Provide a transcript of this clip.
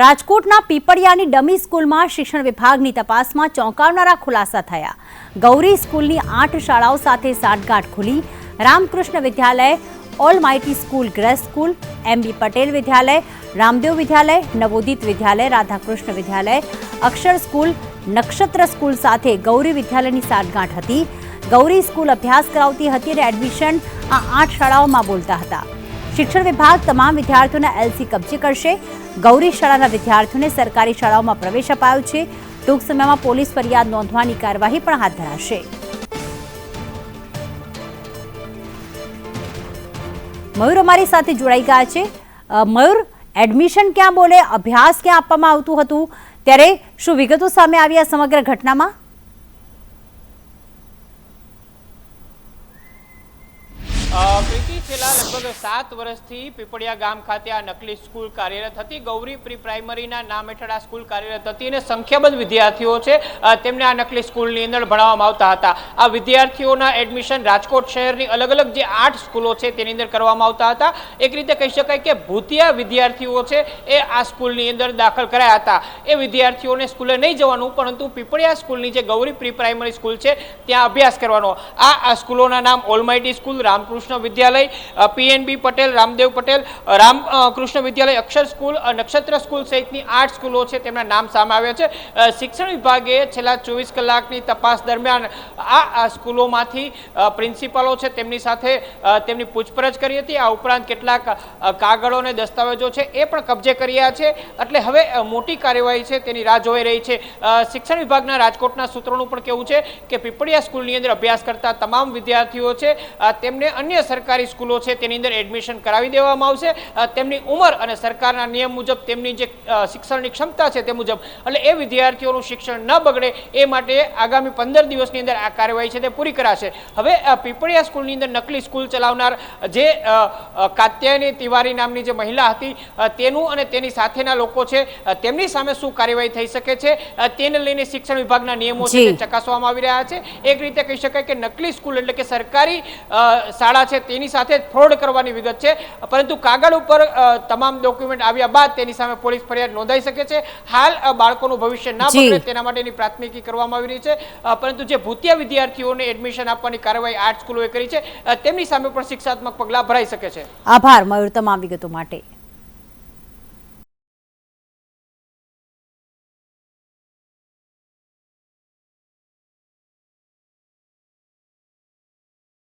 રાજકોટના પીપળિયાની ડમી સ્કૂલમાં શિક્ષણ વિભાગની તપાસમાં ચોંકાવનારા ખુલાસા થયા. ગૌરી સ્કૂલની આઠ શાળાઓ સાથે સાઠગાંઠ ખુલી. Ramkrishna Vidyalaya all mighty school grace school MB Patel Vidyalaya, Ramdev Vidyalaya, Navodit Vidyalaya, Radhakrishna Vidyalaya, Akshar school, Nakshatra school સાથે ગૌરી વિદ્યાલયની સાઠગાંઠ હતી. ગૌરી સ્કૂલ અભ્યાસ કરાવતી હતી અને એડમિશન આ આઠ શાળાઓમાં બોલતા હતા. શિક્ષણ વિભાગ તમામ વિદ્યાર્થીઓના એલસી કબજે કરશે. ગૌરી શાળાના વિદ્યાર્થીઓને સરકારી શાળાઓમાં પ્રવેશ અપાયો છે. ટૂંક સમયમાં પોલીસ ફરિયાદ નોંધવાની કાર્યવાહી પણ હાથ ધરાશે. મયુર અમારી સાથે જોડાઈ ગયા છે. મયુર એડમિશન ક્યાં બોલે? અભ્યાસ ક્યાં આપવામાં આવતું હતું? ત્યારે શું વિગતો સામે આવી આ સમગ્ર ઘટનામાં? પ્રીતિ છેલ્લા લગભગ સાત વર્ષથી પીપળિયા ગામ ખાતે આ નકલી સ્કૂલ કાર્યરત હતી. ગૌરી પ્રી પ્રાઇમરીના નામ હેઠળ આ સ્કૂલ કાર્યરત હતી અને સંખ્યાબંધ વિદ્યાર્થીઓ છે તેમને આ નકલી સ્કૂલની અંદર ભણાવવામાં આવતા હતા. આ વિદ્યાર્થીઓના એડમિશન રાજકોટ શહેરની અલગ અલગ જે આઠ સ્કૂલો છે તેની અંદર કરવામાં આવતા હતા. એક રીતે કહી શકાય કે ભૂતિયા વિદ્યાર્થીઓ છે એ આ સ્કૂલની અંદર દાખલ કરાયા હતા. એ વિદ્યાર્થીઓને સ્કૂલે નહીં જવાનું, પરંતુ પીપળિયા સ્કૂલની જે ગૌરી પ્રી પ્રાઇમરી સ્કૂલ છે, ત્યાં અભ્યાસ કરવાનો. આ સ્કૂલોના નામ almighty school, Ramkrishna Vidyalaya PNB Patel, Ramdev Patel Ramkrishna Ram Krishna Vidyalaya Akshar school Nakshatra school સહિતની આઠ સ્કૂલો છે, તેમના નામ સામે આવ્યા છે. શિક્ષણ વિભાગે છેલ્લા ચોવીસ કલાકની તપાસ દરમિયાન આ સ્કૂલોમાંથી પ્રિન્સિપાલો છે, તેમની સાથે તેમની પૂછપરછ કરી હતી. આ ઉપરાંત કેટલાક કાગળો અને દસ્તાવેજો છે, એ પણ કબજે કર્યા છે. એટલે હવે મોટી કાર્યવાહી છે, તેની રાહ જોઈ રહી છે. શિક્ષણ વિભાગના રાજકોટના સૂત્રોનું પણ કહેવું છે કે પીપળિયા સ્કૂલની અંદર અભ્યાસ કરતા તમામ વિદ્યાર્થીઓ છે તેમને અન્ય સરકારી સ્કૂલો છે તેની અંદર એડમિશન કરાવી દેવામાં આવશે. તેમની ઉંમર અને સરકારના નિયમ મુજબ તેમની જે શિક્ષણની ક્ષમતા છે તે મુજબ. એટલે એ વિદ્યાર્થીઓનું શિક્ષણ ન બગડે એ માટે આગામી પંદર દિવસની અંદર આ કાર્યવાહી છે તે પૂરી કરાશે. હવે પીપળિયા સ્કૂલની અંદર નકલી સ્કૂલ ચલાવનાર જે કાત્યાયની તિવારી નામની જે મહિલા હતી તેનું અને તેની સાથેના લોકો છે તેમની સામે શું કાર્યવાહી થઈ શકે છે તેને લઈને શિક્ષણ વિભાગના નિયમો છે તે ચકાસવામાં આવી રહ્યા છે. એક રીતે કહી શકાય કે નકલી સ્કૂલ એટલે કે સરકારી શાળા છે તેની સાથે ફ્રોડ કરવાની વિગત છે. પરંતુ કાગળ ઉપર તમામ ડોક્યુમેન્ટ આવ્યા બાદ તેની સામે પોલીસ ફરિયાદ નોંધાઈ શકે છે. હાલ બાળકોનું ભવિષ્ય ના. બગડે તેના માટેની પ્રાથમિકી કરવામાં આવી રહી છે. પરંતુ જે ભૂતિયા વિદ્યાર્થીઓને એડમિશન આપવાની કાર્યવાહી આઠ સ્કૂલોએ કરી છે તેમની સામે પણ શિક્ષાત્મક પગલાં ભરાઈ શકે છે. આભાર મયુર તમામ વિગતો માટે.